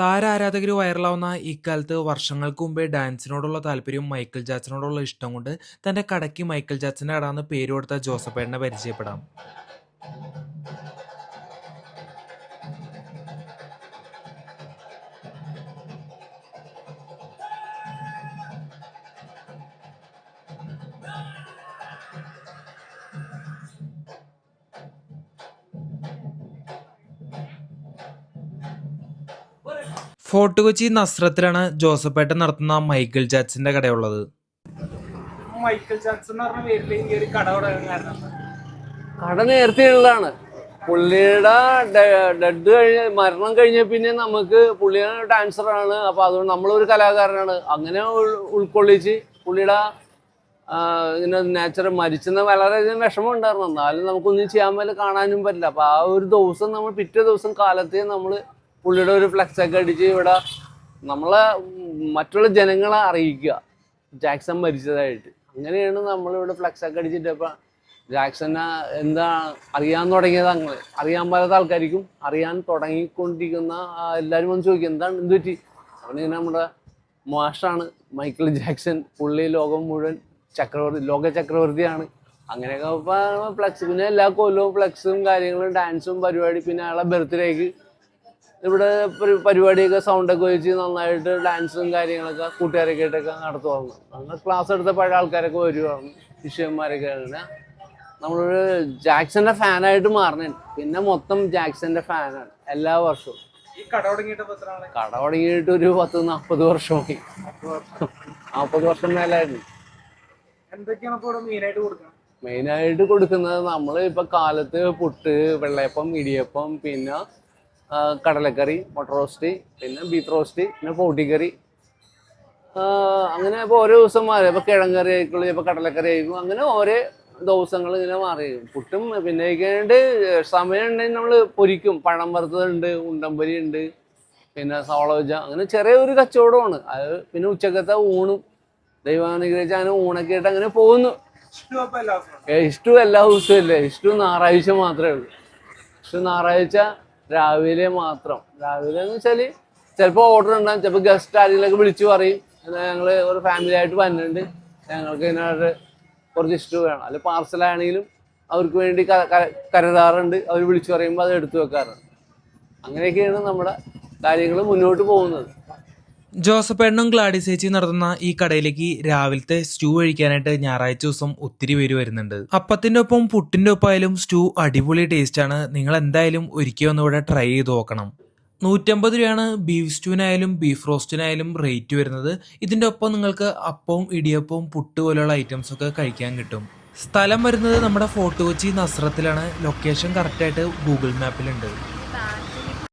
താരാരാധകർ വൈറലാവുന്ന ഇക്കാലത്ത് വർഷങ്ങൾക്ക് മുമ്പേ ഡാൻസിനോടുള്ള താല്പര്യവും മൈക്കിൾ ജാക്സനോടുള്ള ഇഷ്ടം കൊണ്ട് തന്റെ കടയ്ക്ക് മൈക്കിൾ ജാക്സന്റെ കടാന്ന് പേര് കൊടുത്ത ജോസഫേട്ടനെ പരിചയപ്പെടാം. ഫോർട്ട് കൊച്ചി നസ്രത്തിലാണ് ജോസഫേട്ടൻ നടത്തുന്ന മൈക്കിൾ ജാക്സന്റെ കടയുള്ളത്. മൈക്കിൾ ജാക്സൺ എന്ന് പറഞ്ഞ പേരിൽ ഈ ഒരു കട തുടങ്ങാൻ കാരണം എന്താ? കട നേരത്തെയുള്ളതാണ് പുള്ളിയുടെ ഡെഡ് കഴിഞ്ഞ മരണം കഴിഞ്ഞ പിന്നെ നമുക്ക് പുള്ളിയുടെ ആണ്. അപ്പൊ അതുകൊണ്ട് നമ്മളൊരു കലാകാരനാണ്. അങ്ങനെ ഉൾ- ഉൾക്കൊള്ളിച്ച് പുള്ളിയുടെ ഇങ്ങനെ നേച്ചർ മരിച്ചെന്ന് വളരെയധികം വിഷമം ഉണ്ടായിരുന്നു എന്നാലും നമുക്കൊന്നും ചെയ്യാൻ പറ്റില്ല കാണാനും പറ്റില്ല. അപ്പൊ ആ ഒരു ദിവസം നമ്മൾ പിറ്റേ ദിവസം കാലത്തെ നമ്മൾ പുള്ളിയുടെ ഒരു ഫ്ലക്സ് ഒക്കെ അടിച്ച് ഇവിടെ നമ്മളെ മറ്റുള്ള ജനങ്ങളെ അറിയിക്കുക. ജാക്സൺ മരിച്ചതായിട്ട്. അങ്ങനെയാണ് നമ്മളിവിടെ ഫ്ലക്സ് ഒക്കെ അടിച്ചിട്ട് ഇപ്പം ജാക്സനെ എന്താ അറിയാൻ തുടങ്ങിയത് അങ്ങനെ അറിയാൻ പാടാത്ത ആൾക്കാർക്കും അറിയാൻ തുടങ്ങിക്കൊണ്ടിരിക്കുന്ന എല്ലാവരും വന്ന് ചോദിക്കും എന്താണ് എന്ത് പറ്റി? അവനിങ്ങനെ നമ്മുടെ മാഷാണ് മൈക്കിൾ ജാക്സൺ പുള്ളി ലോകം മുഴുവൻ ചക്രവർത്തി ലോക ചക്രവർത്തിയാണ്. അങ്ങനെയൊക്കെ ഫ്ലക്സ് പിന്നെ എല്ലാ കൊല്ലവും ഫ്ലക്സും കാര്യങ്ങളും ഡാൻസും പരിപാടി പിന്നെ അയാളെ ബർത്ത്ഡേക്ക് ഇവിടെ ഒരു പരിപാടിയൊക്കെ സൗണ്ടൊക്കെ വെച്ച് നന്നായിട്ട് ഡാൻസും കാര്യങ്ങളൊക്കെ കൂട്ടുകാരൊക്കെ ആയിട്ടൊക്കെ നടത്തുവായിരുന്നു അങ്ങനെ ക്ലാസ് എടുത്ത പഴയ ആൾക്കാരൊക്കെ വരുവായിരുന്നു ശിഷ്യന്മാരൊക്കെ അങ്ങനെ നമ്മളൊരു ജാക്സന്റെ ഫാനായിട്ട് മാറണേ. പിന്നെ മൊത്തം ജാക്സന്റെ ഫാനാണ് എല്ലാ വർഷവും. കട തുടങ്ങിയിട്ട് ഒരു പത്ത് നാൽപ്പത് വർഷമായി. നാൽപ്പത് വർഷം. മേലായിരുന്നു. മെയിനായിട്ട് കൊടുക്കുന്നത് നമ്മൾ ഇപ്പൊ കാലത്ത് പുട്ട് വെള്ളയപ്പം ഇടിയപ്പം പിന്നെ കടലക്കറി മുട്ട റോസ്റ്റ് പിന്നെ ബീഫ് റോസ്റ്റ് പിന്നെ പൊട്ടിക്കറി അങ്ങനെ ഇപ്പോൾ ഓരോ ദിവസം മാറി. ഇപ്പോൾ കിഴങ്ങറി ആയിക്കുള്ളൂ ഇപ്പോൾ കടലക്കറി ആയിരിക്കും അങ്ങനെ ഓരോ ദിവസങ്ങൾ ഇങ്ങനെ മാറി. പുട്ടും പിന്നെ കഴിഞ്ഞിട്ട് സമയം ഉണ്ടെങ്കിൽ നമ്മൾ പൊരിക്കും. പഴം വറുത്തതുണ്ട് ഉണ്ടമ്പരി ഉണ്ട് പിന്നെ സോളോജ അങ്ങനെ ചെറിയൊരു കച്ചവടമാണ്. അത് പിന്നെ ഉച്ചക്കത്തെ ഊണും. ദൈവാനുഗ്രഹിച്ച് അങ്ങനെ ഊണൊക്കെ ആയിട്ട് അങ്ങനെ പോകുന്നു. ഇഷ്ടം അപ്പൊ എല്ലാ ദിവസവും. ഏ, ഇഷ്ടു എല്ലാ ദിവസവും ഇല്ല. ഇഷ്ടു ഞായറാഴ്ച മാത്രമേ ഉള്ളൂ. ഇഷ്ടം ഞായറാഴ്ച രാവിലെ മാത്രം. രാവിലെ എന്ന് വെച്ചാൽ ചിലപ്പോൾ ഓർഡർ ഉണ്ടാകും ചിലപ്പോൾ ഗസ്റ്റ് ആരെങ്കിലൊക്കെ വിളിച്ചു പറയും. ഞങ്ങൾ ഒരു ഫാമിലി ആയിട്ട് വരുന്നുണ്ട് ഞങ്ങൾക്ക് ഇതിനായിട്ട് കുറച്ച് ഇഷ്ടം വേണം. അല്ലെ പാർസലാണെങ്കിലും അവർക്ക് വേണ്ടി കരുതാറുണ്ട്. അവർ വിളിച്ചു പറയുമ്പോൾ അത് എടുത്തു വെക്കാറുണ്ട്. അങ്ങനെയൊക്കെയാണ് നമ്മുടെ കാര്യങ്ങൾ മുന്നോട്ട് പോകുന്നത്. ജോസഫേട്ടനും ഗ്ലാഡിസ് ചേച്ചി നടത്തുന്ന ഈ കടയിലേക്ക് രാവിലത്തെ സ്റ്റൂ കഴിക്കാനായിട്ട് ഞായറാഴ്ച ദിവസം ഒത്തിരി പേര് വരുന്നുണ്ട്. അപ്പത്തിന്റെ ഒപ്പം പുട്ടിന്റെ ഒപ്പം ആയാലും സ്റ്റൂ അടിപൊളി ടേസ്റ്റ് ആണ്. നിങ്ങൾ എന്തായാലും ഒരിക്കൽ ഒന്ന് ഇവിടെ ട്രൈ ചെയ്ത് നോക്കണം. നൂറ്റമ്പത് രൂപയാണ് ബീഫ് സ്റ്റൂവിനായാലും ബീഫ് റോസ്റ്റിനായാലും റേറ്റ് വരുന്നത്. ഇതിന്റെ ഒപ്പം നിങ്ങൾക്ക് അപ്പവും ഇടിയപ്പവും പുട്ട് പോലെയുള്ള ഐറ്റംസ് ഒക്കെ കഴിക്കാൻ കിട്ടും. സ്ഥലം വരുന്നത് നമ്മുടെ ഫോർട്ട് കൊച്ചി നസ്രത്തിലാണ്. ലൊക്കേഷൻ കറക്റ്റായിട്ട് ഗൂഗിൾ മാപ്പിലുണ്ട്